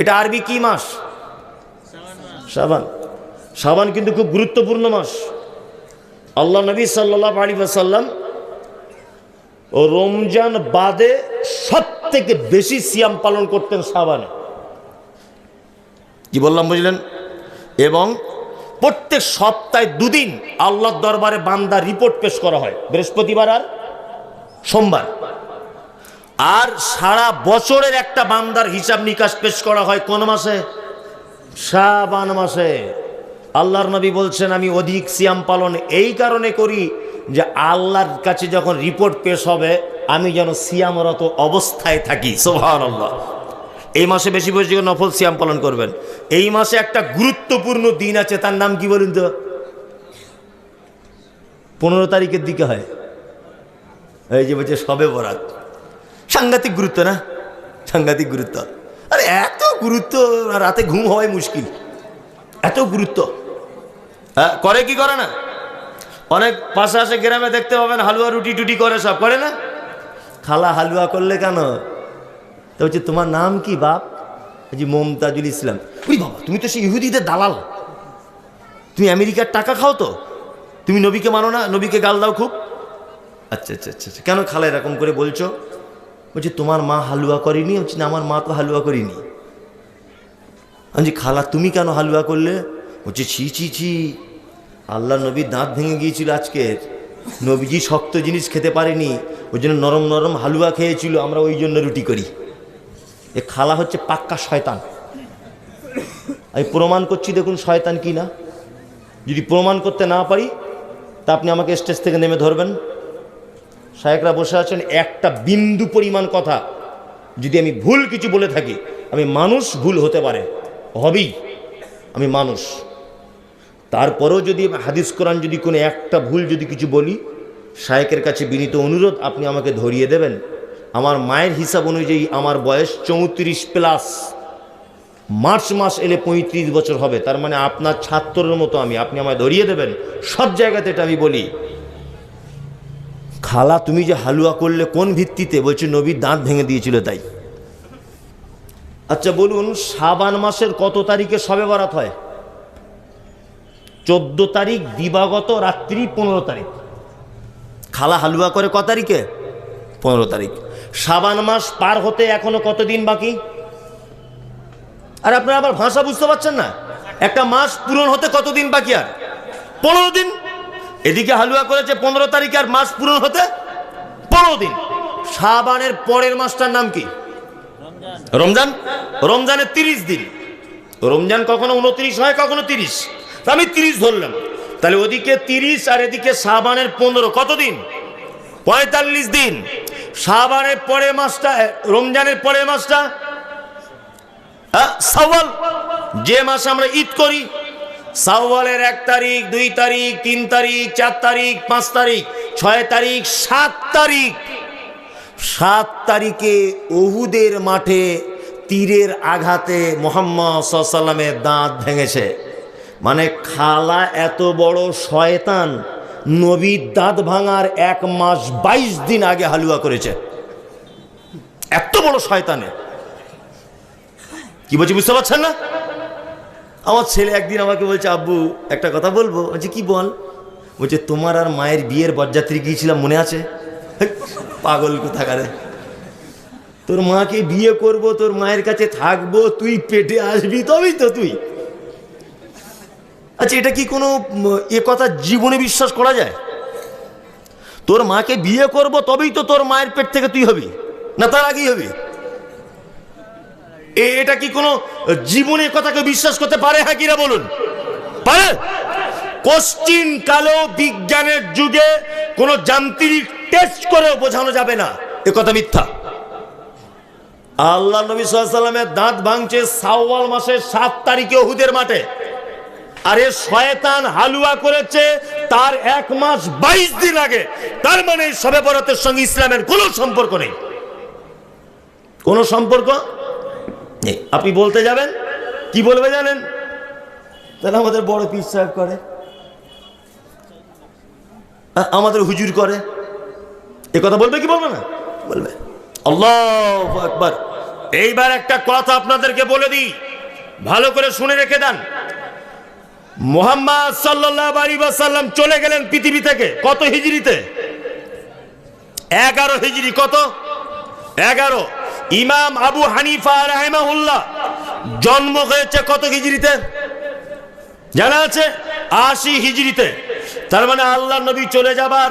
এটা আরবি কি মাস? সাবান সাবান কিন্তু খুব গুরুত্বপূর্ণ মাস। আল্লাহ নবী সাল্লাহ আলী সাল্লাম ও রমজান বাদে সব থেকে বেশি সিয়াম পালন করতেন সাবানে কি বললাম বুঝলেন? এবং প্রত্যেক সপ্তাহে দুদিন আল্লাহর দরবারে বান্দা রিপোর্ট পেশ করা হয়। বৃহস্পতিবার আর সোমবার। আর সারা বছরের একটা বান্দার হিসাব নিকাশ পেশ করা হয় কোন মাসে? শাবান মাসে। আল্লাহর নবী বলছেন, আমি অধিক সিয়াম পালন এই কারণে করি যে আল্লাহর কাছে যখন রিপোর্ট পেশ হবে, আমি যেন সিয়ামরত অবস্থায় থাকি। সোহান আল্লাহ এই মাসে বেশি বেশি নফল সিয়াম পালন করবেন। এই মাসে একটা গুরুত্বপূর্ণ দিন আছে, তার নাম কি বলুন তো? পনেরো তারিখের দিকে হয়। এই যে বলছে সবে বরাত। সাংঘাতিক গুরুত্ব না? সাংঘাতিক গুরুত্ব। আরে এত গুরুত্ব রাতে ঘুম হওয়াই মুশকিল। এত গুরুত্ব। হ্যাঁ করে কি করে না? অনেক পাশে আসে গ্রামে দেখতে পাবেন হালুয়া রুটি টুটি করে সব, করে না? খালা হালুয়া করলে কেন? তো হচ্ছে তোমার নাম কি, বাপ? জি মমতাজুল ইসলাম। উই বাবা, তুমি তো সেই ইহুদিদের দালাল। তুমি আমেরিকার টাকা খাও তো? তুমি নবীকে মানো না? নবীকে গাল দাও খুব। আচ্ছা আচ্ছা আচ্ছা আচ্ছা। কেন খালা এরকম করে বলছো? বলছি, তোমার মা হালুয়া করেনি? বলছি, না, আমার মা তো হালুয়া করিনি। আমি খালা, তুমি কেন হালুয়া করলে? বলছে, ছি ছি ছি, আল্লাহ নবীর দাঁত ভেঙে গিয়েছিল আজকের। নবীজি শক্ত জিনিস খেতে পারেনি, ওই জন্য নরম নরম হালুয়া খেয়েছিল, আমরা ওই জন্য রুটি করি। এ খালা হচ্ছে পাক্কা শয়তান। আমি প্রমাণ করছি, দেখুন শয়তান কি না। যদি প্রমাণ করতে না পারি, তা আপনি আমাকে স্টেজ থেকে নেমে ধরবেন। শায়করা বসে আছেন, একটা বিন্দু পরিমাণ কথা। যদি আমি ভুল কিছু বলে থাকি, আমি মানুষ ভুল হতে পারে। হবেই। আমি মানুষ। তারপরেও যদি হাদিস কোরআন যদি কোনো একটা ভুল যদি কিছু বলি, শায়েকের কাছে বিনীত অনুরোধ, আপনি আমাকে ধরিয়ে দেবেন। আমার মায়ের হিসাব অনুযায়ী আমার বয়স চৌত্রিশ প্লাস। মার্চ মাস এলে পঁয়ত্রিশ বছর হবে। তার মানে আপনার ছাত্রের মতো আমি। আপনি আমায় ধরিয়ে দেবেন। সব জায়গাতে এটা আমি বলি। খালা, তুমি যে হালুয়া করলে কোন ভিত্তিতে? বলছে নবীর দাঁত ভেঙে দিয়েছিল তাই। আচ্ছা বলুন সাবান মাসের কত তারিখে সবে বরাত হয়? চোদ্দ তারিখ, দিবাগত রাত্রি, পনেরো তারিখ। খালা হালুয়া করে ক তারিখে? পনেরো তারিখ। সাবান মাস পার হতে এখনও কতদিন বাকি? আর, আপনারা আবার ভাষা বুঝতে পারছেন না? একটা মাস পূরণ হতে কতদিন বাকি আর? পনেরো দিন? এদিকে হালুয়া করেছে পনেরো তারিখ আর মাস পূরণ হতে পনেরো দিন। সাবানের পরের মাসটার নাম কি? রমজান? রমজানের তিরিশ দিন। রমজান কখনো উনত্রিশ হয়, কখনো তিরিশ। আমি তিরিশ ধরলাম। তাহলে ওদিকে তিরিশ আর এদিকে সাবানের পনেরো। কতদিন পঁয়তাল্লিশ দিন। সাবানের পরের মাসটা রমজানের পরের মাসটা সাওয়াল। যে মাসে আমরা ঈদ করি সাওয়ালের এক তারিখ, দুই তারিখ, তিন তারিখ, চার তারিখ, পাঁচ তারিখ, ছয় তারিখ, সাত তারিখ। সাত তারিখে ওহুদের মাঠে তীরের আঘাতে মোহাম্মদ সাল্লামের দাঁত ভেঙেছে। মানে খালা এত বড় শয়তান, নবীর দাঁত ভাঙার এক মাস বাইশ দিন আগে হালুয়া করেছে। এত বড় শয়তানে। কি বলছি বুঝতে পারছেন না? আমার ছেলে একদিন আমাকে বলছে, আব্বু, একটা কথা বলব? বলছে, কি বল? বলছে, তোমার আর মায়ের বিয়ের বরযাত্রী গিয়েছিলাম, মনে আছে? পাগল কোথাকারে। তোর মাকে বিয়ে করব, তোর মায়ের কাছে থাকব, তুই পেটে আসবি তবেই তো তুই। আচ্ছা এটা কি কোনো, এ কথা জীবনে বিশ্বাস করা যায়? তোর মাকে বিয়ে করব তবেই তো তোর মায়ের পেট থেকে তুই হবি, না তার আগেই হবি? এটা কি কোনো জীবনের কথাকে বিশ্বাস করতে পারে? হ্যাঁ কিনা বলুন। পারে? কোশ্চিন কালো বিজ্ঞানের যুগে কোনো যান্ত্রিক টেস্ট করেও বোঝানো যাবে না। এ কথা মিথ্যা। আল্লাহ নবী সাল্লামের দাঁত ভাঙছে সাওয়াল মাসের সাত তারিখে ওহুদের মাঠে। আরে শয়তান হালুয়া করেছে তার এক মাস বাইশ দিন আগে। তার মানে সবে বরাতের সঙ্গে ইসলামের কোনো সম্পর্ক নেই। কোনো সম্পর্ক? আপনি বলতে যাবেন? কি বলবে জানেন? তাহলে আমাদের বড় পীর সাহেব করে। আমাদের হুজুর করে। এ কথা বলবে কি বলবে না? বলবে। আল্লাহ একবার এইবার একটা কথা আপনাদেরকে বলে দিই। ভালো করে শুনে রেখে দেন। মোহাম্মদ সাল্লাহ আলী সাল্লাম চলে গেলেন পৃথিবী থেকে। কত হিজড়িতে? এগারো হিজড়ি কত? এগারো। ইমাম আবু হানিফা রাহেমাহুল্লাহ জন্ম হয়েছে কত হিজড়িতে? জানা আছে? আশি হিজড়িতে। তার মানে আল্লাহ নবী চলে যাবার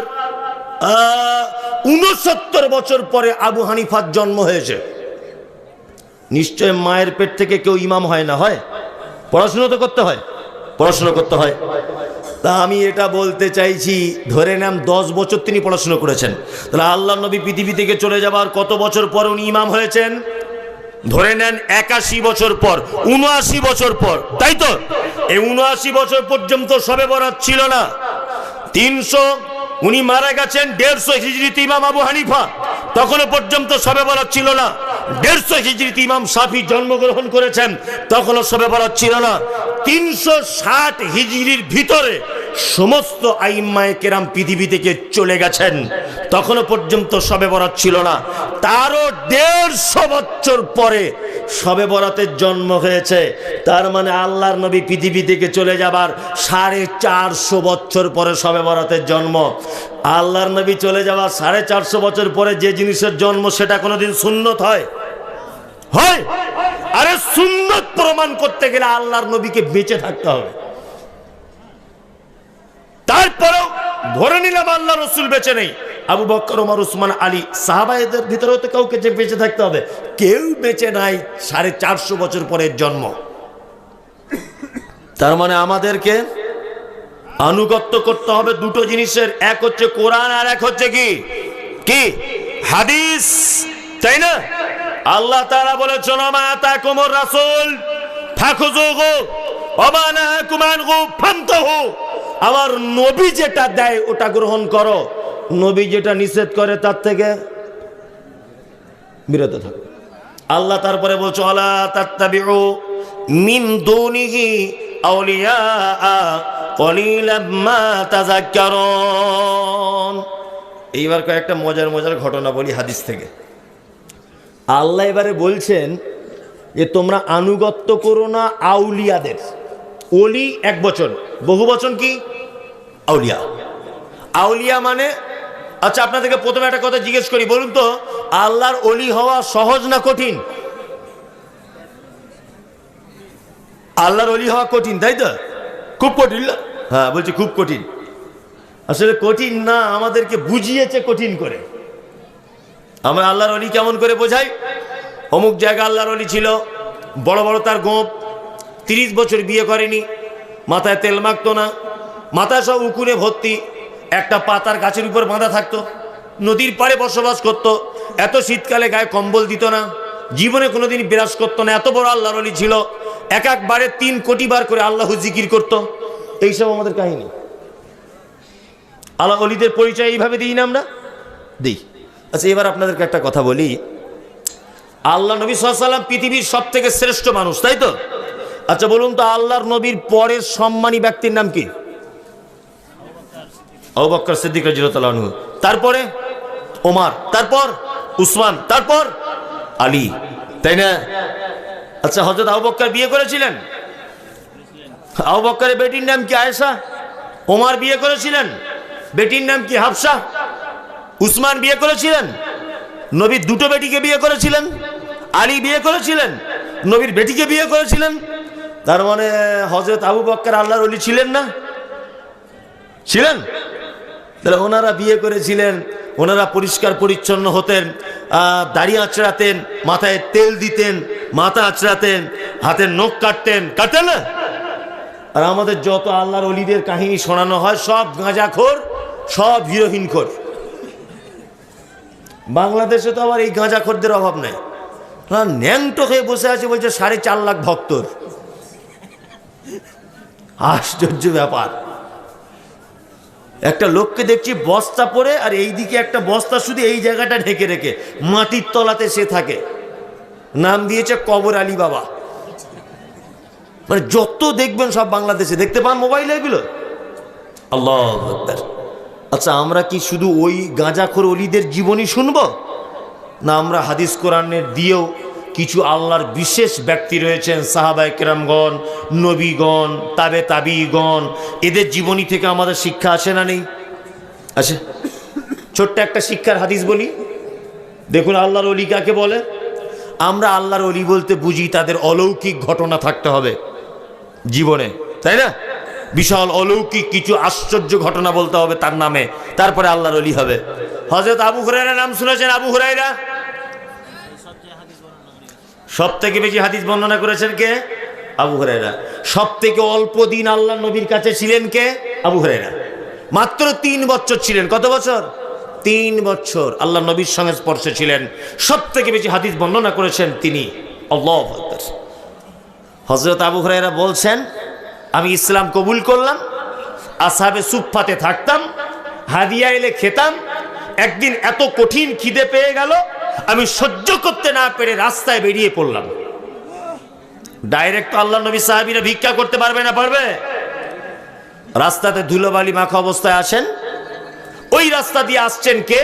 উনসত্তর বছর পরে আবু হানিফার জন্ম হয়েছে। নিশ্চয় মায়ের পেট থেকে কেউ ইমাম হয় না, হয়? পড়াশুনো তো করতে হয়। পড়াশুনো করতে হয়। তা আমি এটা বলতে চাইছি, ধরে নাম দশ বছর তিনি পড়াশুনো করেছেন। তাহলে আল্লাহ নবী পৃথিবী থেকে চলে যাবার কত বছর পর উনি ইমাম হয়েছেন? ধরে নেন একাশি বছর পর, উনআশি বছর পর, তাই তো? এই উনআশি বছর পর্যন্ত সবে বরাত ছিল না। তিনশো, উনি মারা গেছেন দেড়শো হিজড়িতে ইমাম আবু হানিফা। তখনও পর্যন্ত সবে বরাত ছিল না। দেড়শো হিজড়িতে ইমাম সাফি জন্মগ্রহণ করেছেন, তখনও সবে বরাত ছিল না। তিনশো ষাট হিজড়ির ভিতরে সমস্ত আইম্মায় কেরাম পৃথিবী থেকে চলে গেছেন। তখনও পর্যন্ত সবে বরাত ছিল না। তারও দেড়শো বছর পরে সবে বরাতের জন্ম হয়েছে। তার মানে আল্লাহর নবী পৃথিবী থেকে চলে যাবার সাড়ে চারশো বছর পরে সবে বরাতের জন্ম। আল্লাহর নবী চলে যাওয়ার সাড়ে চারশো বছর পরে যে জিনিসের জন্ম সেটা কোনোদিন সুন্নত হয়। হয়। আরে সুন্নত প্রমাণ করতে গেলে আল্লাহর নবীকে বেঁচে থাকতে হবে। তারপরেও ধরে নিলাম আল্লাহ রসুল বেঁচে নেই। আবু বক্কর ওমর, উসমান, আলী সাহাবাইদের ভিতরেও তো কাউকে যে বেঁচে থাকতে হবে। কেউ বেঁচে নাই সাড়ে চারশো বছর পরের জন্ম। তার মানে আমাদেরকে আনুগত্য করতে হবে দুটো জিনিসের। এক হচ্ছে কোরআন আর এক হচ্ছে কি? কি? হাদিস। তাই না? আল্লাহ তারা বলে চলো মা তা কোমর রাসুল আমার নবী যেটা দেয়, ওটা গ্রহণ করো। নবী যেটা নিষেধ করে, তার থেকে বিরত থাকো। আল্লাহ তারপরে বলছো আলা তাত্তাবিউ দুনিহি আউলিয়া কলিলাম মা তাযাক্কারুন। এইবার কয়েকটা মজার মজার ঘটনা বলি হাদিস থেকে। আল্লাহ এবারে বলছেন যে, তোমরা আনুগত্য করো না আউলিয়াদের। অলি এক বচন। বহু বচন কি? আউলিয়া। আউলিয়া মানে আচ্ছা আপনাদেরকে প্রথমে একটা কথা জিজ্ঞেস করি, বলুন তো, আল্লাহর অলি হওয়া সহজ না কঠিন? আল্লাহর অলি হওয়া কঠিন, তাই তো? খুব কঠিন হ্যাঁ বলছি খুব কঠিন। আসলে কঠিন না, আমাদেরকে বুঝিয়েছে কঠিন করে। আমরা আল্লাহর অলি কেমন করে বোঝাই? অমুক জায়গা আল্লাহর অলি ছিল, বড় বড় তার গোপ, তিরিশ বছর বিয়ে করেনি, মাথায় তেল মাখতো না, মাথায় সব উকুনে ভর্তি, একটা পাতার গাছের উপর বাঁধা থাকতো, নদীর পাড়ে বসবাস করত, এত শীতকালে গায়ে কম্বল দিত না, জীবনে কোনোদিন বিরাজ করতো না, এত বড় আল্লাহর অলি ছিল, এক একবারে তিন কোটি বার করে আল্লাহ জিকির করতো, এইসব আমাদের কাহিনী। আল্লাহ অলিদের পরিচয় এইভাবে দিই না আমরা? দিই। আচ্ছা এবার আপনাদেরকে একটা কথা বলি। আল্লাহ নবী সাল্লাম পৃথিবীর সব থেকে শ্রেষ্ঠ মানুষ, তাই তো? আচ্ছা বলুন তো, আল্লাহর নবীর পরের সম্মানী ব্যক্তির নাম কি? অবক্কর সিদ্দিক রাজিউল্লাহ তারপরে ওমার, তারপর উসমান, তারপর আলী, তাই না? আচ্ছা হজরত আবক্কর বিয়ে করেছিলেন? আবক্করের বেটির নাম কি আয়েশা? ওমার বিয়ে করেছিলেন? বেটির নাম কি হাফসা? উসমান বিয়ে করেছিলেন? নবীর দুটো বেটিকে বিয়ে করেছিলেন? আলী বিয়ে করেছিলেন? নবীর বেটিকে বিয়ে করেছিলেন? তার মানে হজরত আবু বক্কর আল্লাহর অলি ছিলেন না? ছিলেন? তাহলে ওনারা বিয়ে করেছিলেন, ওনারা পরিষ্কার পরিচ্ছন্ন হতেন দাড়ি আঁচড়াতেন, মাথায় তেল দিতেন, মাথা আঁচড়াতেন হাতের নখ কাটতেন। কাটতেন না? আর আমাদের যত আল্লাহর অলিদের কাহিনী শোনানো হয়, সব গাঁজাখোর, সব হিরোহিনখোর। বাংলাদেশে তো আবার এই গাঁজা গাঁজাখোরদের অভাব নাই। ন্যাংটো হয়ে বসে আছে বলছে সাড়ে চার লাখ ভক্তর। আশ্চর্য ব্যাপার। একটা লোককে দেখছি বস্তা পরে আর এইদিকে একটা বস্তা শুধু এই জায়গাটা ঢেকে রেখে, মাটির তলাতে সে থাকে। নাম দিয়েছে কবর আলী বাবা। মানে যত দেখবেন সব বাংলাদেশে। দেখতে পান মোবাইলে এগুলো? আল্লাহ। আচ্ছা আমরা কি শুধু ওই গাঁজাখোর অলিদের জীবনী শুনব? না, আমরা হাদিস কোরআনের দিয়েও কিছু আল্লাহর বিশেষ ব্যক্তি রয়েছেন সাহাবাই কেরামগণ, নবীগণ, তাবে তাবিগণ। এদের জীবনী থেকে আমাদের শিক্ষা আসে না নেই? আসে। ছোট্ট একটা শিক্ষার হাদিস বলি। দেখুন, আল্লাহর অলি কাকে বলে? আমরা আল্লাহর অলি বলতে বুঝি তাদের অলৌকিক ঘটনা থাকতে হবে জীবনে, তাই না? বিশাল অলৌকিক কিছু আশ্চর্য ঘটনা বলতে হবে তার নামে। তারপরে আল্লাহর অলি হবে। হজরত আবু হুরাইরা নাম শুনেছেন আবু হুরাইরা সব থেকে বেশি হাদিস বর্ণনা করেছেন কে? আবু হুরাইরা সব থেকে অল্প দিন আল্লাহ নবীর কাছে ছিলেন কে? আবু হুরাইরা মাত্র তিন বছর ছিলেন। কত বছর? তিন বছর আল্লাহ নবীর সঙ্গে স্পর্শে ছিলেন। সব থেকে বেশি হাদিস বর্ণনা করেছেন তিনি। আল্লাহ হজরত আবু হুরাইরা বলছেন আমি ইসলাম কবুল করলাম, আসাবে সুফাতে থাকতাম, হাদিয়া এলে খেতাম, একদিন এত কঠিন খিদে পেয়ে গেল, আমি সহ্য করতে না পেরে রাস্তায় বেরিয়ে পড়লাম। ডাইরেক্ট আল্লাহ নবী সাহাবিরা ভিক্ষা করতে পারবে না পারবে? রাস্তাতে ধুলোবালি মাখা অবস্থায় আসেন। ওই রাস্তা দিয়ে আসছেন কে?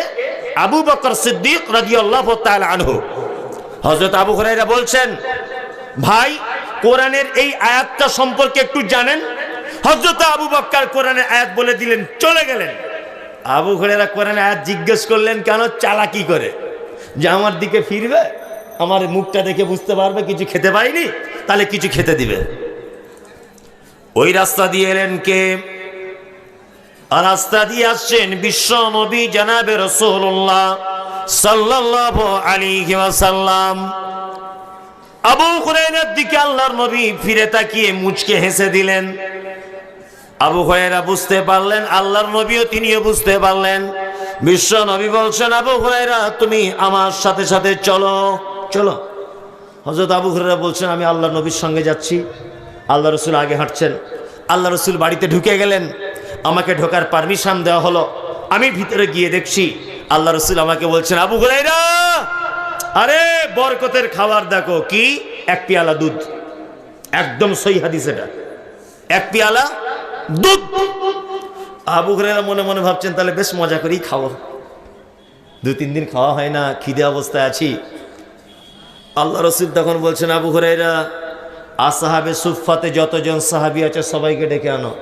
আবু বকর সিদ্দিক রাদিয়াল্লাহু তাআলা আনহু। হযরত আবু হুরায়রা বলছেন, ভাই কোরআনের এই আয়াতটা সম্পর্কে একটু জানেন? হযরত আবু বক্কর কোরআনের আয়াত বলে দিলেন, চলে গেলেন। আবু হুরায়রা কোরআনের আয়াত জিজ্ঞেস করলেন, কেন? চালাকি করে? যে, আমার দিকে ফিরবে? আমার মুখটা দেখে বুঝতে পারবে? কিছু খেতে পাইনি? তাহলে কিছু খেতে দিবে। ওই রাস্তা দিয়ে এলেন কে? রাস্তা দিয়ে আসছেন বিশ্ব নবী জানাবে রসুল্লাহ সাল্লাল্লাহু আলাইহি ওয়াসাল্লাম। আবু হুরায়রার দিকে আল্লাহর নবী ফিরে তাকিয়ে মুচকে হেসে দিলেন। আবু হুরায়রা বুঝতে পারলেন, আল্লাহর নবীও তিনিও বুঝতে পারলেন। বিশ্ব নবী বলছেন, আবু হুরাইরা তুমি আমার সাথে সাথে চলো চলো। হজরত আবু হুরায়রা বলছেন, আমি আল্লাহর নবীর সঙ্গে যাচ্ছি। আল্লাহ রসুল আগে হাঁটছেন। আল্লাহ রসুল বাড়িতে ঢুকে গেলেন। আমাকে ঢোকার পারমিশন দেওয়া হলো। আমি ভিতরে গিয়ে দেখছি, আল্লাহ রসুল আমাকে বলছেন, আবু হুরায়রা আরে, বরকতের খাবার দেখো, কি? এক পেয়ালা দুধ। একদম সই হাদিস এটা। এক পেয়ালা দুধ। আবু হুরায়রা মনে মনে ভাবছেন, তাহলে বেশ মজা করেই খাব। দু, তিন দিন খাওয়া হয় না, খিদে অবস্থায় আছি। আল্লাহ রসিদ তখন বলছেন, আবু হুরাইরা আসাহাবে সুফাতে যতজন সাহাবি আছে, সবাইকে ডেকে আনো।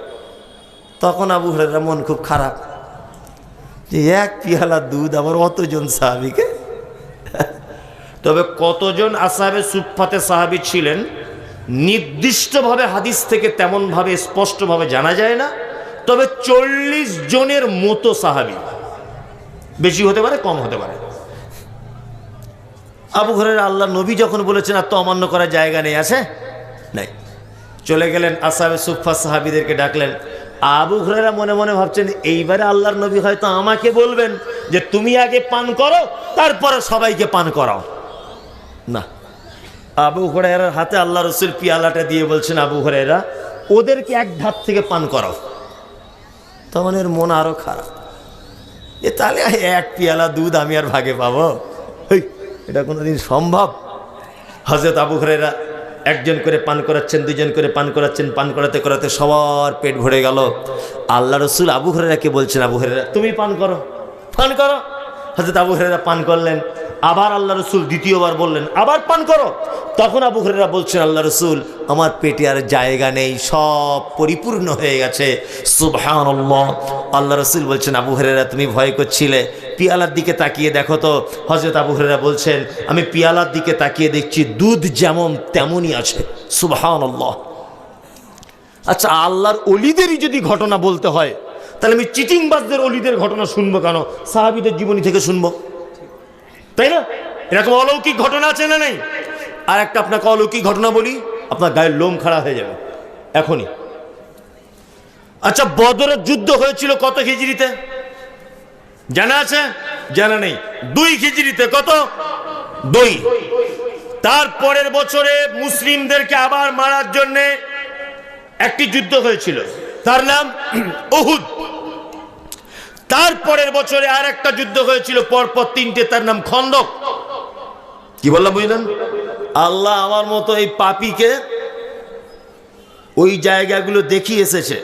তখন আবু হুরাইরা মন খুব খারাপ। যে এক পিয়ালা দুধ, আবার অতজন সাহাবিকে? তবে কতজন আসাহাবে সুফাতে সাহাবি ছিলেন, নির্দিষ্টভাবে হাদিস থেকে তেমনভাবে, স্পষ্টভাবে জানা যায় না। তবে চল্লিশ জনের মতো সাহাবি, বেশি হতে পারে, কম হতে পারে। আবু ঘরের আল্লাহ নবী যখন বলেছেন, আর তো অমান্য করার জায়গা নেই, আছে? নাই। চলে গেলেন আসাবে সুফা সাহাবিদেরকে ডাকলেন। আবু ঘরেরা মনে মনে ভাবছেন, এইবারে আল্লাহর নবী হয়তো আমাকে বলবেন যে, তুমি আগে পান করো, তারপরে সবাইকে পান করাও। না। আবু হরেরার হাতে আল্লাহ রসুল পিয়ালাটা দিয়ে বলছেন আবু হরেরা ওদেরকে এক ধাপ থেকে পান করাও। তখন এর মন আরও খারাপ। এ তাহলে এক পিয়ালা দুধ আমি আর ভাগে পাবো? হেই, এটা কোনোদিন সম্ভব? হজরত আবু হরেরা একজন করে পান করাচ্ছেন দুজন করে পান করাচ্ছেন পান করাতে করাতে সবার পেট ভরে গেল। আল্লাহ রসুল আবু হরেরাকে বলছেন আবু হরেরা তুমি পান করো পান করো। হজরত আবু হরেরা পান করলেন, আবার আল্লাহ রসুল দ্বিতীয়বার বললেন, আবার পান করো। তখন আবু হরেরা বলছেন, আল্লাহ রসুল, আমার পেটে আর জায়গা নেই, সব পরিপূর্ণ হয়ে গেছে। সুবহান আল্লাহ রসুল বলছেন, আবু হরেরা তুমি ভয় করছিলে, পিয়ালার দিকে তাকিয়ে দেখো তো। হজরত আবু হরেরা বলছেন, আমি পিয়ালার দিকে তাকিয়ে দেখছি, দুধ যেমন তেমনই আছে। সুবহান আচ্ছা আল্লাহর অলিদেরই যদি ঘটনা বলতে হয় তাহলে আমি চিটিংবাজদের অলিদের ঘটনা শুনব কেন? সাহাবিদের জীবনী থেকে শুনব। তাই না? এরকম অলৌকিক ঘটনা আছে না নেই? আর একটা আপনাকে অলৌকিক ঘটনা বলি, আপনার গায়ের লোম খাড়া হয়ে যাবে। এখনই। আচ্ছা বদরের যুদ্ধ হয়েছিল কত খিচড়িতে জানা আছে? জানা নেই। দুই খিচড়িতে কত? দুই। তারপরের বছরে মুসলিমদেরকে আবার মারার জন্যে একটি যুদ্ধ হয়েছিল। তার নাম ওহুদ তারপরের বছরে আর একটা যুদ্ধ হয়েছিল, পরপর তিনটে, তার নাম খন্দক। কি বললাম, বুঝলেন? আল্লাহ আমার মতো এই পাপিকে ওই জায়গাগুলো দেখিয়ে এসেছে।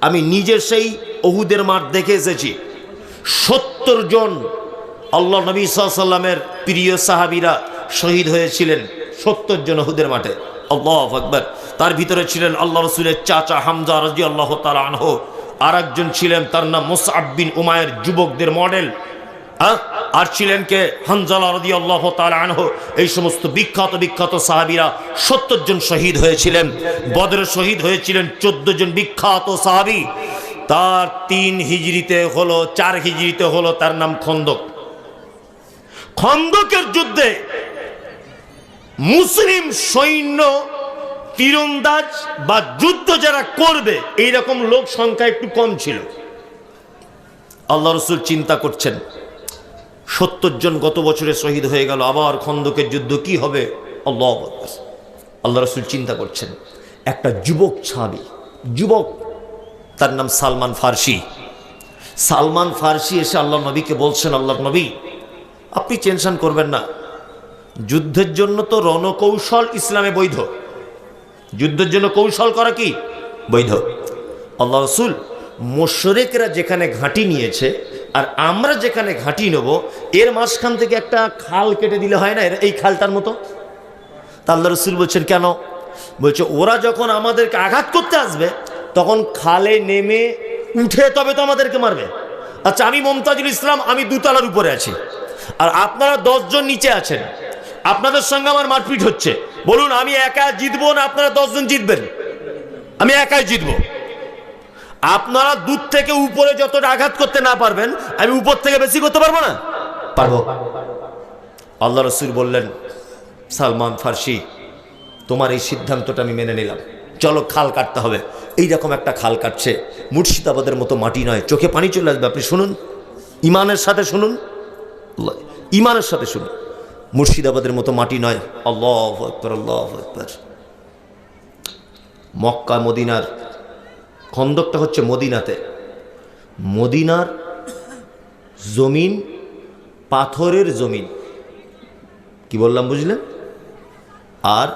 আমি নিজের সেই অহুদের মাঠ দেখে এসেছি। সত্তর জন আল্লাহ নবী সাল্লামের প্রিয় সাহাবিরা শহীদ হয়েছিলেন সত্তর জন হুদের মাঠে। আল্লাহ আকবর। তার ভিতরে ছিলেন আল্লাহ রসুলের চাচা হামজা রাজি আল্লাহ তালা আনহ। আর একজন ছিলেন তার নাম মোসাব বিন উমায়ের যুবকদের মডেল আহ? আর ছিলেন কে? হানজালা এই সমস্ত বিখ্যাত বিখ্যাত সাহাবিরা সত্তর জন শহীদ হয়েছিলেন, বদরে শহীদ হয়েছিলেন চোদ্দ জন বিখ্যাত সাহাবি। তার তিন হিজড়িতে হলো, চার হিজড়িতে হলো তার নাম খন্দক। খন্দকের যুদ্ধে মুসলিম সৈন্য তীরন্দাজ বা যুদ্ধ যারা করবে এই রকম লোক সংখ্যা একটু কম ছিল। আল্লাহ রসুল চিন্তা করছেন, সত্তর জন গত বছরে শহীদ হয়ে গেল, আবার খন্দকের যুদ্ধ কি হবে? আল্লাহ। আল্লাহ রসুল চিন্তা করছেন, একটা যুবক ছাবি, যুবক, তার নাম সালমান ফার্সি। সালমান ফার্সি এসে আল্লাহ নবীকে বলছেন আল্লাহ নবী, আপনি টেনশন করবেন না, যুদ্ধের জন্য তো রণকৌশল ইসলামে বৈধ। যুদ্ধের জন্য কৌশল করা কি? বৈধ। আল্লাহ রসুল মোশরেকরা যেখানে ঘাঁটি নিয়েছে আর আমরা যেখানে ঘাঁটি নেব, এর মাঝখান থেকে একটা খাল কেটে দিলে হয় না এই খালটার মতো? তা আল্লাহ রসুল বলছেন, কেন? বলছে, ওরা যখন আমাদেরকে আঘাত করতে আসবে, তখন খালে নেমে উঠে তবে তো আমাদেরকে মারবে। আচ্ছা আমি মমতাজুল ইসলাম, আমি দুতলার উপরে আছি। আর আপনারা দশজন নিচে আছেন। আপনাদের সঙ্গে আমার মারপিট হচ্ছে। বলুন, আমি একা জিতবো না আপনারা দশজন জিতবেন? আমি একাই জিতবো। আপনারা দূর থেকে উপরে যতটা আঘাত করতে না পারবেন, আমি উপর থেকে বেশি করতে পারব না? পারব। আল্লাহ রসুল বললেন, সালমান ফার্সি, তোমার এই সিদ্ধান্তটা আমি মেনে নিলাম। চলো, খাল কাটতে হবে। এই রকম একটা খাল কাটছে, মুর্শিদাবাদের মতো মাটি নয়। চোখে পানি চলে আসবে, আপনি শুনুন। ইমানের সাথে শুনুন। ইমানের সাথে শুনুন। মুর্শিদাবাদের মতো মাটি নয়। আল্লাহ আকবর আল্লাহ আকবর। মক্কা, মদিনার খন্দকটা হচ্ছে মদিনাতে। মদিনার জমিন পাথরের জমিন। কি বললাম, বুঝলেন? আর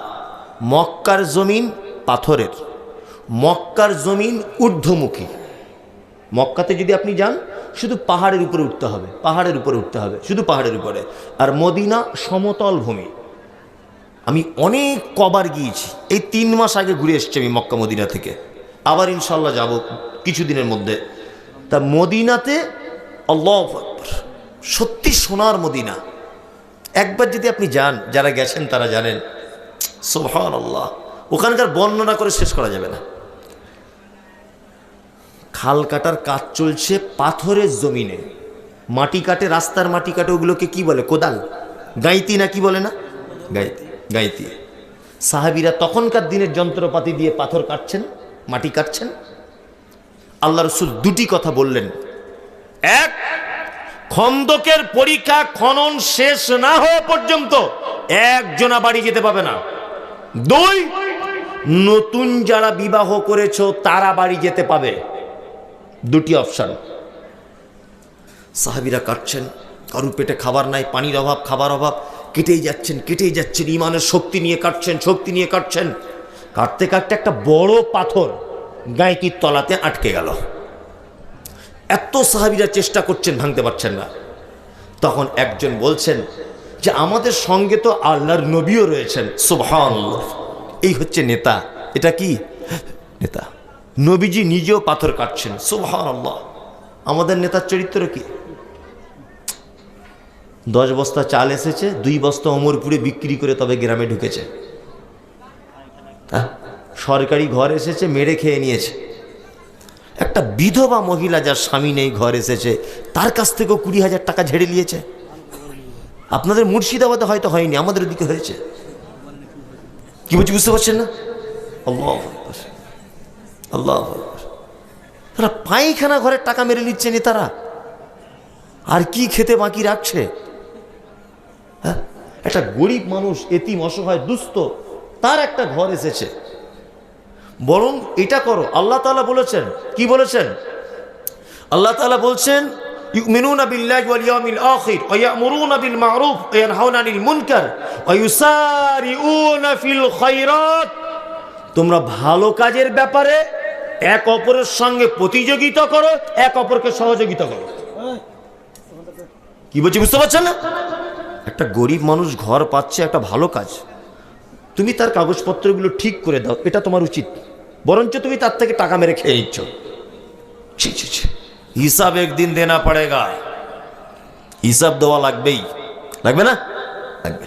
মক্কার জমিন পাথরের। মক্কার জমিন ঊর্ধ্বমুখী। মক্কাতে যদি আপনি যান শুধু পাহাড়ের উপরে উঠতে হবে পাহাড়ের উপরে উঠতে হবে শুধু পাহাড়ের উপরে। আর মদিনা সমতল ভূমি। আমি অনেক কবার গিয়েছি এই তিন মাস আগে ঘুরে এসেছি আমি মক্কা মদিনা থেকে। আবার ইনশাল্লাহ যাব কিছুদিনের মধ্যে। তা মদিনাতে আকবার, সত্যি সোনার মদিনা। একবার যদি আপনি যান যারা গেছেন তারা জানেন সোহান আল্লাহ ওখানকার বর্ণনা করে শেষ করা যাবে না। খাল কাটার কাজ চলছে পাথরের জমিনে। মাটি কাটে, রাস্তার মাটি কাটে, ওগুলোকে কি বলে? কোদাল? গাইতি না কি বলে না? গাইতি গাইতি। সাহাবিরা তখনকার দিনের যন্ত্রপাতি দিয়ে পাথর কাটছেন, মাটি কাটছেন। আল্লাহ রসুল দুটি কথা বললেন। এক, খন্দকের পরীক্ষা খনন শেষ না হওয়া পর্যন্ত একজনা বাড়ি যেতে পাবে না। দুই, নতুন যারা বিবাহ করেছ তারা বাড়ি যেতে পাবে। দুটি অপশন। সাহাবিরা কাটছেন কারু পেটে খাবার নাই, পানির অভাব, খাবার অভাব। কেটেই যাচ্ছেন কেটেই যাচ্ছেন, ইমানের শক্তি নিয়ে কাটছেন শক্তি নিয়ে কাটছেন কাটতে কাটতে একটা বড় পাথর গাঁইতির তলাতে আটকে গেল। এত সাহাবিরা চেষ্টা করছেন, ভাঙতে পারছেন না। তখন একজন বলছেন যে, আমাদের সঙ্গে তো আল্লাহর নবীও রয়েছেন সুবহান এই হচ্ছে নেতা। এটা কি? নেতা। নবীজি নিজেও পাথর কাটছেন। সুবহান আল্লাহ আমাদের নেতার চরিত্র কি? দশ বস্তা চাল এসেছে, দুই বস্তা অমরপুরে বিক্রি করে তবে গ্রামে ঢুকেছে। হ্যাঁ? সরকারি ঘর এসেছে, মেরে খেয়ে নিয়েছে। একটা বিধবা মহিলা যার স্বামী নেই, ঘর এসেছে, তার কাছ থেকেও কুড়ি হাজার টাকা ঝেড়ে নিয়েছে। আপনাদের মুর্শিদাবাদে হয়তো হয়নি, আমাদের ওদিকে হয়েছে। কি বলছি, বুঝতে পারছেন না। আল্লাহ। তারা পায়খানা ঘরের টাকা মেরে নিচ্ছে নেতারা আর কি খেতে বাকি রাখছে? হ্যাঁ? একটা গরিব মানুষ, এতিম, অসহায়, দুস্থ, তার একটা ঘর এসেছে। বরং এটা করো, আল্লাহ তাআলা বলেছেন, কি বলেছেন? আল্লাহ তাআলা বলছেন তোমরা ভালো কাজের ব্যাপারে এক অপরের সঙ্গে প্রতিযোগিতা করো, এক অপরকে সহযোগিতা করো। কি বলছি বুঝতে পারছেন না? একটা গরিব মানুষ ঘর পাচ্ছে, একটা ভালো কাজ। তুমি তার কাগজপত্রগুলো ঠিক করে দাও, এটা তোমার উচিত। বরঞ্চ তুমি তার থেকে টাকা মেরে খেয়ে নিচ্ছ। হিসাব একদিন দেনা পড়েগা। হিসাব দেওয়া লাগবেই। লাগবে না? লাগবে।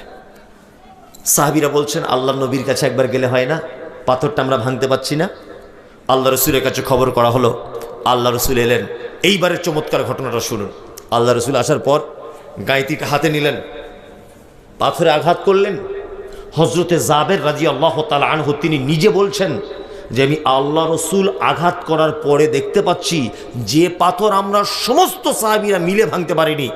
সাহাবিরা বলছেন, আল্লাহ নবীর কাছে একবার গেলে হয় না? পাথরটা আমরা ভাঙতে পারছি না। আল্লাহ রসুলের কাছে খবর করা হলো। আল্লাহ রসুল এলেন। এইবারের চমৎকার ঘটনাটা শুনুন। আল্লাহ রসুল আসার পর গাঁইতিটা হাতে নিলেন। পাথরে আঘাত করলেন। হজরতে জাবের রাজি আল্লাহ তালা আনহু তিনি নিজে বলছেন যে, আমি আল্লাহ রসুল আঘাত করার পরে দেখতে পাচ্ছি যে পাথর আমরা সমস্ত সাহাবিরা মিলে ভাঙতে পারিনি।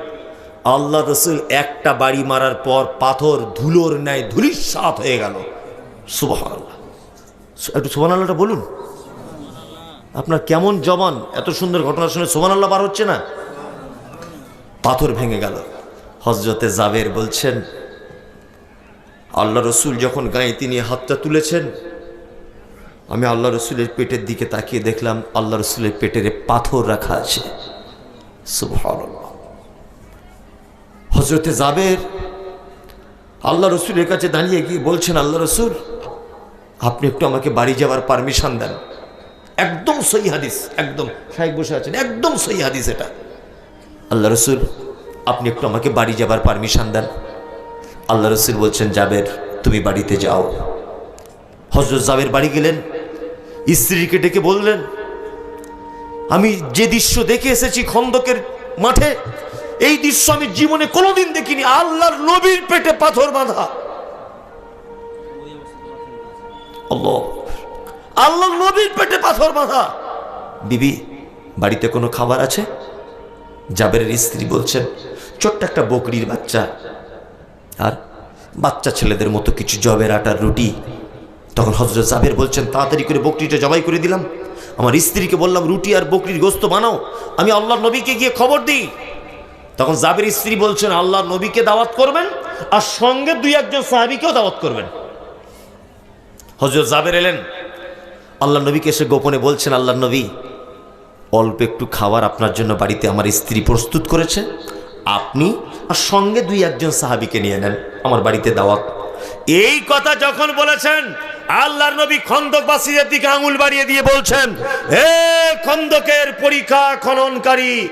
আল্লাহ রসুল একটা বাড়ি মারার পর পাথর ধুলোর ন্যায় ধুলিস্বাত হয়ে গেল। সুবাহ একটু সুবান আল্লাহটা বলুন। আপনার কেমন জবান? এত সুন্দর ঘটনা শুনে সোমান আল্লাহ বার হচ্ছে না? পাথর ভেঙে গেল। হজরতে জাবের বলছেন, আল্লাহ রসুল যখন গায়ে তিনি হাতটা তুলেছেন, আমি আল্লাহ রসুলের পেটের দিকে তাকিয়ে দেখলাম, আল্লাহ রসুলের পেটের পাথর রাখা আছে। হজরতে জাবের আল্লাহ রসুলের কাছে দাঁড়িয়ে গিয়ে বলছেন, আল্লাহ রসুল, আপনি একটু আমাকে বাড়ি যাওয়ার পারমিশন দেন। একদম সই হাদিস, একদম। সাহেব বসে আছেন, একদম সই হাদিস এটা। আল্লাহ রসুল, আপনি একটু আমাকে বাড়ি যাবার পারমিশন দেন। আল্লাহ রসুল বলছেন, জাবের, তুমি বাড়িতে যাও। হজরত জাবের বাড়ি গেলেন, স্ত্রীকে ডেকে বললেন, আমি যে দৃশ্য দেখে এসেছি খন্দকের মাঠে, এই দৃশ্য আমি জীবনে কোনোদিন দেখিনি, আল্লাহর নবীর পেটে পাথর বাঁধা। আল্লাহ। আল্লাহ নবীর পেটে পাথর বাঁধা। বিবি, বাড়িতে কোনো খাবার আছে? জাবেরের স্ত্রী বলছেন, ছোট্ট একটা বকরির বাচ্চা। আর বাচ্চা ছেলেদের মতো কিছু জবের আটার রুটি। তখন হজরত জাবের বলছেন, তাড়াতাড়ি করে বকরিটা জবাই করে দিলাম। আমার স্ত্রীকে বললাম, রুটি আর বকরির গোস্ত বানাও, আমি আল্লাহ নবীকে গিয়ে খবর দিই। তখন জাবের স্ত্রী বলছেন আল্লাহ নবীকে দাওয়াত করবেন আর সঙ্গে দুই একজন সাহাবিকেও দাওয়াত করবেন। হজরত জাবের এলেন আল্লাহ নবীকে এসে গোপনে বলছেন আল্লাহ নবী, অল্প একটু খাবার আপনার জন্য বাড়িতে আমার স্ত্রী প্রস্তুত করেছে। আপনি আর সঙ্গে দুই একজন সাহাবিকে নিয়ে নেন আমার বাড়িতে দাওয়াত। এই কথা যখন বলেছেন, আল্লাহর নবী খন্দকবাসীদের দিকে আঙুল বাড়িয়ে দিয়ে বলছেন হে খন্দকের পরীক্ষা খননকারী,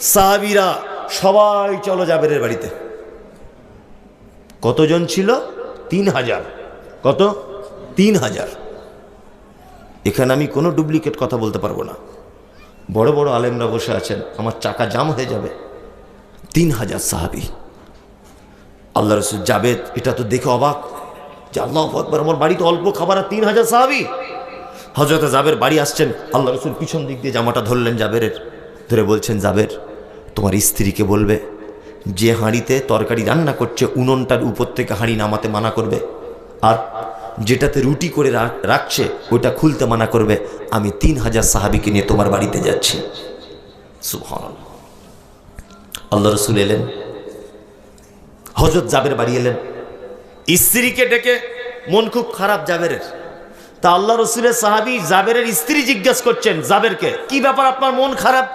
সাহাবিরা সবাই চলো জাবেরের বাড়িতে। কতজন ছিল? তিন হাজার। কত? তিন হাজার। এখানে আমি কোনো ডুপ্লিকেট কথা বলতে পারব না। বড় বড় আলেমরা বসে আছেন, আমার চাকা জাম হয়ে যাবে। তিন হাজার সাহাবি। আল্লাহ রসুল জাবেদ, এটা তো দেখে অবাক যে আল্লাহ আকবর, আমার বাড়িতে অল্প খাবার আর তিন হাজার সাহাবি। হজরত জাবের বাড়ি আসছেন, আল্লাহ রসুল পিছন দিক দিয়ে জামাটা ধরলেন জাবেরের, ধরে বলছেন, জাবের, তোমার স্ত্রীকে বলবে, যে হাঁড়িতে তরকারি রান্না করছে, উনুনটার উপর থেকে হাঁড়ি নামাতে মানা করবে। আর যেটাতে রুটি করে রাখছে, ওটা খুলতে মানা করবে, আমি তিন হাজার সাহাবিকে নিয়ে তোমার বাড়িতে যাচ্ছি। আল্লাহ রসুল এলেন। হজরত জাবের বাড়ি এলেন। স্ত্রীকে ডেকে, মন খুব খারাপ জাবেরের। তা আল্লাহ রসুলের সাহাবি জাবেরের স্ত্রী জিজ্ঞেস করছেন, জাবেরকে, কি ব্যাপার আপনার মন খারাপ?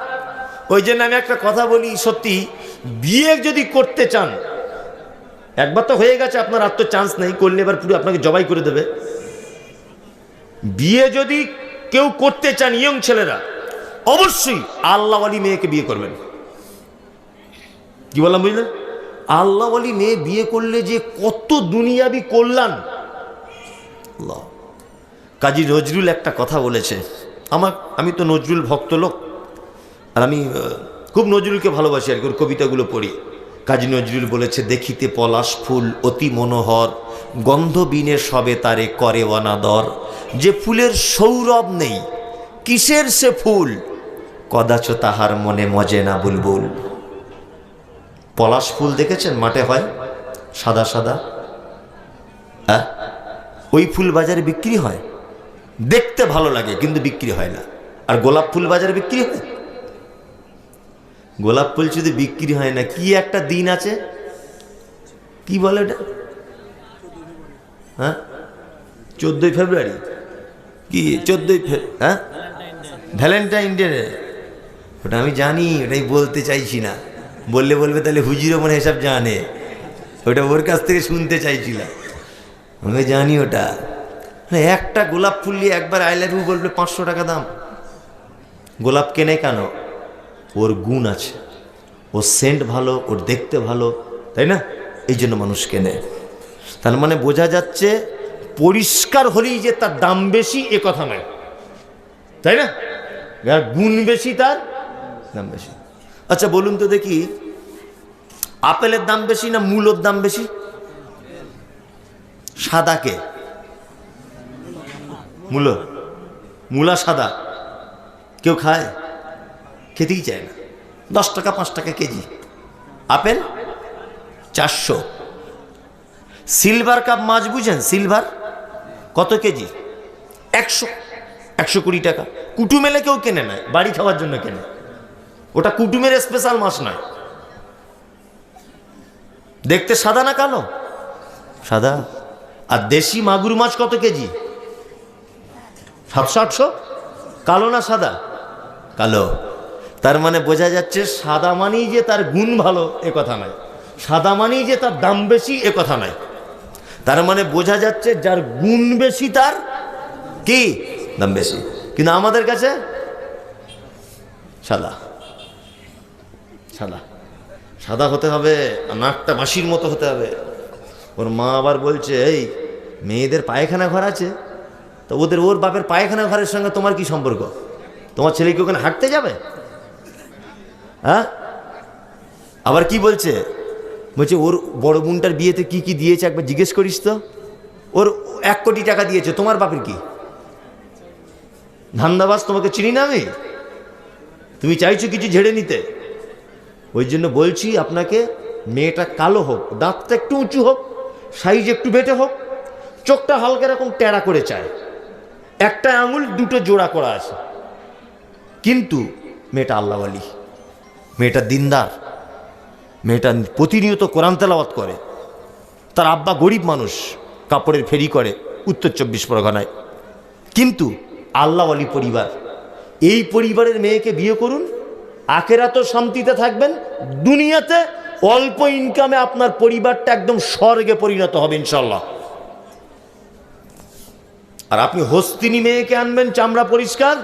ওই জন্য আমি একটা কথা বলি, সত্যি, বিয়ে যদি করতে চান একবার তো হয়ে গেছে, আপনার আর তো চান্স নেই, করলে এবার পুরো আপনাকে জবাই করে দেবে। বিয়ে যদি কেউ করতে চান, ইয়ং ছেলেরা, অবশ্যই আল্লাহওয়ালি মেয়েকে বিয়ে করবেন। কি বললাম বুঝলেন আল্লাহওয়ালি মেয়ে বিয়ে করলে যে কত দুনিয়াবি আল্লাহ। কাজী নজরুল একটা কথা বলেছে। আমার, আমি তো নজরুল ভক্ত লোক আর আমি খুব নজরুলকে ভালোবাসি আর কি, ওর কবিতাগুলো পড়ি। কাজী নজরুল বলেছে, দেখিতে পলাশ ফুল অতি মনোহর, গন্ধ বিনে সবে তারে করে অনাদর। যে ফুলের সৌরভ নেই, কিসের সে ফুল? কদাচ তাহার মনে মজে না বুলবুল। পলাশ ফুল দেখেছেন? মাঠে হয়? সাদা সাদা? হ্যাঁ ওই ফুল বাজারে বিক্রি হয়? দেখতে ভালো লাগে, কিন্তু বিক্রি হয় না। আর গোলাপ ফুল বাজারে বিক্রি হয়? গোলাপ ফুল শুধু বিক্রি হয় না, কি একটা দিন আছে? কি বলে এটা হ্যাঁ? চোদ্দই ফেব্রুয়ারি। কি? চোদ্দই হ্যাঁ? ভ্যালেন্টাইন ডে, ওটা আমি জানি, ওটাই বলতে চাইছি না। বললে বলবে, তাহলে হুজিরও মনে হিসাব জানে। ওটা ওর কাছ থেকে শুনতে চাইছিলাম। আমি জানি ওটা। একটা গোলাপ ফুল নিয়ে একবার আই বলবে পাঁচশো টাকা দাম। গোলাপ কেনে কেন? ওর গুণ আছে। ওর সেন্ট ভালো, ওর দেখতে ভালো, তাই না? এই জন্য মানুষ কেনে। তার মানে বোঝা যাচ্ছে, পরিষ্কার হলেই যে তার দাম বেশি, এ কথা নয়। তাই না? গুণ বেশি, তার দাম বেশি। আচ্ছা বলুন তো দেখি, আপেলের দাম বেশি না মূলোর দাম বেশি? সাদাকে মূলো। মূলা সাদা। কেউ খায়? খেতেই চায় না। দশ টাকা, পাঁচ টাকা কেজি। আপেল চারশো। সিলভার কাপ মাছ বুঝেন? সিলভার কত কেজি? একশো। একশো কুড়ি টাকা। কুটুম এলে কেউ কেনে না, বাড়ি খাওয়ার জন্য কেনে। ওটা কুটুমের স্পেশাল মাছ নয়। দেখতে সাদা না কালো? সাদা। আর দেশি মাগুর মাছ কত কেজি? সাতশো, আটশো? কালো না সাদা? কালো। তার মানে বোঝা যাচ্ছে সাদা মানেই যে তার গুণ ভালো এ কথা নয়। সাদা মানেই যে তার দাম বেশি এ কথা নয়। তার মানে বোঝা যাচ্ছে যার গুণ বেশি তার কি? দাম বেশি। কিন্তু আমাদের কাছে সাদা। সাদা। সাদা হতে হবে নাকটা মাসির মতো হতে হবে। ওর মা আবার বলছে, এই, মেয়েদের পায়খানা ঘর আছে। তো ওদের ওর বাপের পায়খানা ঘরের সঙ্গে তোমার কি সম্পর্ক? তোমার ছেলে কি ওখানে হাঁটতে যাবে? হ্যাঁ? আবার কি বলছে? বলছে, ওর বড় বোনটার বিয়েতে কি কি দিয়েছে একবার জিজ্ঞেস করিস তো। ওর এক কোটি টাকা দিয়েছে, তোমার বাপের কি? ধান্দাবাজ, তোমাকে চিনি না আমি? তুমি চাইছো কিছু ঝেড়ে নিতে। ওই জন্য বলছি আপনাকে, মেয়েটা কালো হোক, দাঁতটা একটু উঁচু হোক, সাইজ একটু বেটে হোক, চোখটা হালকা এরকম টেরা করে চায়। একটা আঙুল, দুটো জোড়া করা আছে। কিন্তু মেয়েটা আল্লাহওয়ালি। মেয়েটা দিনদার, মেয়েটা প্রতিনিয়ত কোরআন তেলাওয়াত করে। তার আব্বা গরিব মানুষ, কাপড়ের ফেরি করে উত্তর চব্বিশ পরগনায়। কিন্তু আল্লাহওয়ালি পরিবার, এই পরিবারের মেয়েকে বিয়ে করুন আখেরা তো শান্তিতে থাকবেন, দুনিয়াতে অল্প ইনকামে আপনার পরিবারটা একদম স্বর্গে পরিণত হবে ইনশাল্লাহ আর আপনি হস্তিনী মেয়েকে আনবেন, চামড়া পরিষ্কার,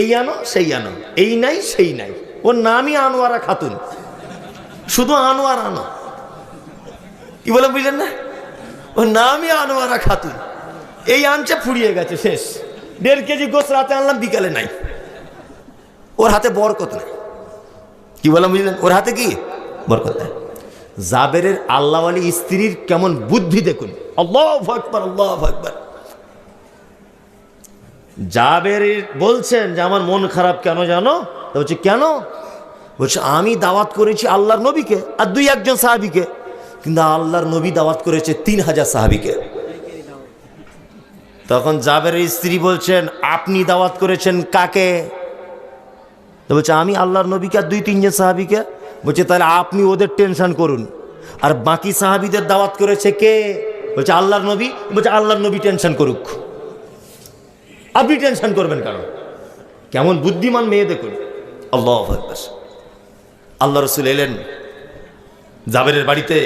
এই আনো, সেই আনো, এই নাই, সেই নাই। ওর নামই আনোয়ারা খাতুন। শুধু আনোয়ার আনো কি বলে বুঝলেন না? ওর নামই আনোয়ারা খাতুন। এই আনছে ফুরিয়ে গেছে, শেষ। দেড় কেজি গোস রাতে আনলাম, বিকালে নাই। ওর হাতে বরকত নাই। কি বললাম বুঝলেন? ওর হাতে কি? বরকত নাই। জাবেরের আল্লাহওয়ালি স্ত্রীর কেমন বুদ্ধি দেখুন। আল্লাহ আল্লাহ আকবার। জাবের বলছেন যে, আমার মন খারাপ কেন জানো? তো বলছে, কেন? বলছে, আমি দাওয়াত করেছি আল্লাহর নবীকে আর দুই একজন সাহাবিকে। কিন্তু আল্লাহর নবী দাওয়াত করেছে তিন হাজার সাহাবিকে। তখন জাবেরের স্ত্রী বলছেন, আপনি দাওয়াত করেছেন কাকে? তো বলছে, আমি আল্লাহর নবীকে আর দুই তিনজন সাহাবিকে। বলছে, তাহলে আপনি ওদের টেনশন করুন। আর বাকি সাহাবিদের দাওয়াত করেছে কে? বলছে, আল্লাহর নবী। বলছে, আল্লাহর নবী টেনশন করুক। আপনি টেনশন করবেন কেন? কেমন বুদ্ধিমান মেয়ে দেখুন। আল্লাহ আকবার। আল্লাহ রসুল এলেন, জাবেরের বাড়িতে,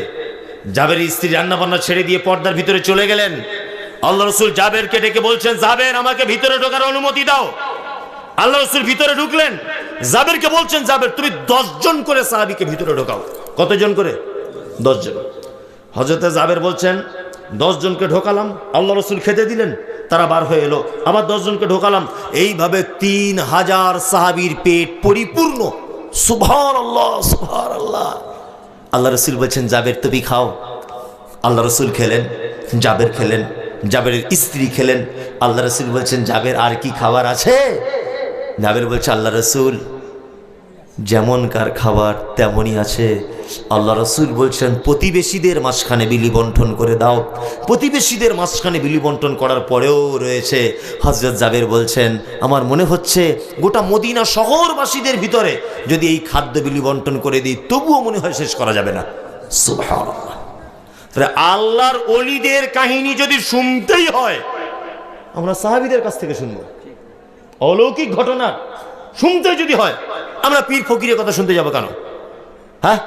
জাবের স্ত্রী রান্না বান্না ছেড়ে দিয়ে পর্দার ভিতরে চলে গেলেন। আল্লাহ রসুল জাবেরকে ডেকে বলছেন, জাবের, আমাকে ভিতরে ঢোকার অনুমতি দাও। আল্লাহ রসুল ভিতরে ঢুকলেন, জাবেরকে বলছেন, জাবের, তুমি জন করে সাহাবিকে ভিতরে ঢোকাও। কতজন করে? জন। হজরতে জাবের বলছেন জনকে ঢোকালাম। আল্লাহ রসুল খেতে দিলেন। তারা বার হয়ে এলো। আবার দশজনকে ঢোকালাম। এইভাবে তিন হাজার সাহাবির পেট পরিপূর্ণ। আল্লাহ আল্লাহ আল্লাহ রসুল বলছেন, জাবের তুমি খাও। আল্লাহ রসুল খেলেন, জাবের খেলেন, জাবেরের স্ত্রী খেলেন। আল্লাহ রসুল বলছেন, জাবের আর কি খাবার আছে? জাবের বলছে, আল্লাহ রসুল যেমনকার খাবার, তেমনই আছে। আল্লাহ রসুল বলছেন, প্রতিবেশীদের মাঝখানে বিলি বন্টন করে দাও। প্রতিবেশীদের মাঝখানে বিলি বন্টন করার পরেও রয়েছে। হজরত জাবের বলছেন, আমার মনে হচ্ছে, গোটা মদিনা শহরবাসীদের ভিতরে যদি এই খাদ্য বিলি বন্টন করে দিই, তবুও মনে হয় শেষ করা যাবে না। আল্লাহর অলিদের কাহিনী যদি শুনতেই হয়, আমরা সাহাবিদের কাছ থেকে শুনব। অলৌকিক ঘটনা শুনতে যদি হয় আমরা পীর ফকিরের কথা শুনতে যাব কেন? হ্যাঁ?